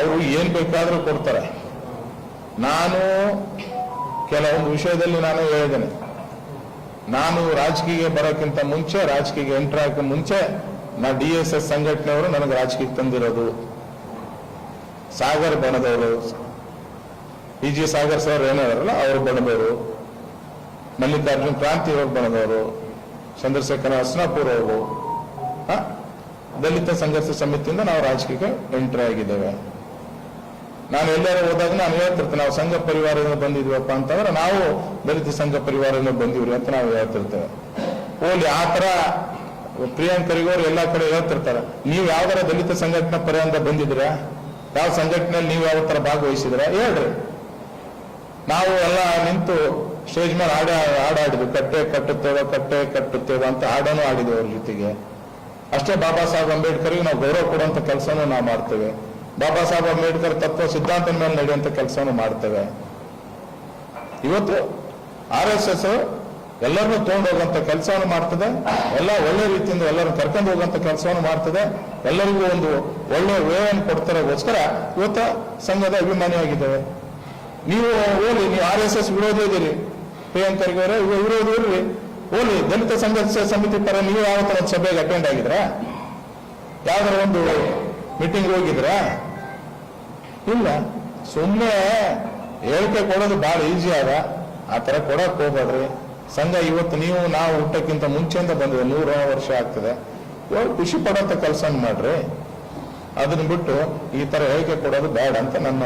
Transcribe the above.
ಅವರು ಏನು ಬೇಕಾದರೂ ಕೊಡ್ತಾರೆ. ನಾನು ಕೆಲವೊಂದು ವಿಷಯದಲ್ಲಿ ನಾನು ಹೇಳಿದ್ದೇನೆ. ನಾನು ರಾಜಕೀಯ ಬರೋಕ್ಕಿಂತ ಮುಂಚೆ ರಾಜಕೀಯ ಎಂಟರ್ ಆಗಕ್ಕೆ ಮುಂಚೆ ನಾ ಡಿ ಎಸ್ ಎಸ್ ಸಂಘಟನೆಯವರು ನನಗೆ ರಾಜಕೀಯಕ್ಕೆ ತಂದಿರೋದು. ಸಾಗರ್ ಬಣದವರು, ಪಿ ಜಿ ಸಾಗರ್ ಸರ್ ಏನಾದ್ರಲ್ಲ ಅವರು ಬಣದವರು. ಮಲ್ಲಿಕಾರ್ಜುನ್ ಕ್ರಾಂತಿ ಅವರು ಬಣದವರು. ಚಂದ್ರಶೇಖರ ಹಸ್ನಾಪುರ್ ಅವರು. ದಲಿತ ಸಂಘರ್ಷ ಸಮಿತಿಯಿಂದ ನಾವು ರಾಜಕೀಯಕ್ಕೆ ಎಂಟ್ರಿ ಆಗಿದ್ದೇವೆ. ನಾನು ಎಲ್ಲರೂ ಹೋದಾಗ ನಾನು ಹೇಳ್ತಿರ್ತೇನೆ, ನಾವು ಸಂಘ ಪರಿವಾರದಿಂದ ಬಂದಿದ್ವಪ್ಪ ಅಂತಂದ್ರೆ ನಾವು ದಲಿತ ಸಂಘ ಪರಿವಾರದಿಂದ ಬಂದಿವ್ರಿ ಅಂತ ನಾವು ಹೇಳ್ತಿರ್ತೇವೆ. ಹೋಲಿ, ಆ ತರ ಪ್ರಿಯಾಂಕರಿಗೋರು ಎಲ್ಲಾ ಕಡೆ ಹೇಳ್ತಿರ್ತಾರೆ. ನೀವು ಯಾವ್ದಾರ ದಲಿತ ಸಂಘಟನಾ ಪರಿಯಿಂದ ಬಂದಿದ್ದೀರಾ? ಯಾವ ಸಂಘಟನೆಯಲ್ಲಿ ನೀವು ಯಾವ ತರ ಭಾಗವಹಿಸಿದ್ರ ಹೇಳ್ರಿ. ನಾವು ಎಲ್ಲ ನಿಂತು ಸ್ಟೇಜ್ ಮೇಲೆ ಹಾಡ, ಹಾಡಾಡಿದ್ವಿ. ಕಟ್ಟೆ ಕಟ್ಟುತ್ತೇವೆ ಕಟ್ಟೆ ಕಟ್ಟುತ್ತೇವೆ ಅಂತ ಹಾಡನೂ ಆಡಿದ್ವಿ ಅವ್ರ ಜೊತೆಗೆ. ಅಷ್ಟೇ ಬಾಬಾ ಸಾಹೇಬ್ ಅಂಬೇಡ್ಕರ್ಗೆ ನಾವು ಗೌರವ ಕೊಡುವಂತ ಕೆಲಸನೂ ನಾವು ಮಾಡ್ತೇವೆ. ಬಾಬಾ ಸಾಹೇಬ್ ಅಂಬೇಡ್ಕರ್ ತತ್ವ ಸಿದ್ಧಾಂತದ ಮೇಲೆ ನಡೆಯುವಂತ ಕೆಲಸವನ್ನು ಮಾಡ್ತೇವೆ. ಇವತ್ತು ಆರ್ ಎಸ್ ಎಸ್ ಎಲ್ಲರನ್ನೂ ತಗೊಂಡು ಹೋಗುವಂತ ಕೆಲಸವನ್ನು ಮಾಡ್ತದೆ. ಎಲ್ಲ ಒಳ್ಳೆ ರೀತಿಯಿಂದ ಎಲ್ಲರನ್ನು ಕರ್ಕೊಂಡು ಹೋಗುವಂತ ಕೆಲಸವನ್ನು ಮಾಡ್ತದೆ. ಎಲ್ಲರಿಗೂ ಒಂದು ಒಳ್ಳೆ ವೇವನ್ನು ಕೊಡ್ತಾರೆಗೋಸ್ಕರ ಇವತ್ತು ಸಂಘದ ಅಭಿಮಾನಿಯಾಗಿದ್ದೇವೆ. ನೀವು ಹೋಲಿ ನೀವು ಆರ್ ಎಸ್ ಎಸ್ ವಿರೋಧಿ ಇದ್ದೀರಿ. ಇವ ವಿರೋಧಿ ಇರ್ರಿ ಹೋಲಿ ದಲಿತ ಸಂಘರ್ಷ ಸಮಿತಿ ಪರ ನೀವು ಯಾವ ತರ ಸಭೆಗೆ ಅಟೆಂಡ್ ಆಗಿದ್ರ ಯಾವ್ದಾರ ಒಂದು ಮೀಟಿಂಗ್ ಹೋಗಿದ್ರಾ ಇಲ್ಲ ಸುಮ್ಮನೆ ಹೇಳಿಕೆ ಕೊಡೋದು ಬಹಳ ಈಸಿ ಅದ ಆ ತರ ಕೊಡಕ್ ಹೋಗ್ಬೇಡ್ರಿ. ಸಂಘ ಇವತ್ತು ನೀವು, ನಾವು ಹುಟ್ಟಕ್ಕಿಂತ ಮುಂಚೆಯಿಂದ ಬಂದಿದೆ. ನೂರ ವರ್ಷ ಆಗ್ತದೆ. ಇವಾಗ ಖುಷಿ ಪಡೋಂಥ ಕೆಲಸ ಮಾಡ್ರಿ. ಅದನ್ನ ಬಿಟ್ಟು ಈ ತರ ಹೇಳಿಕೆ ಕೊಡೋದು ಬೇಡ ಅಂತ ನನ್ನ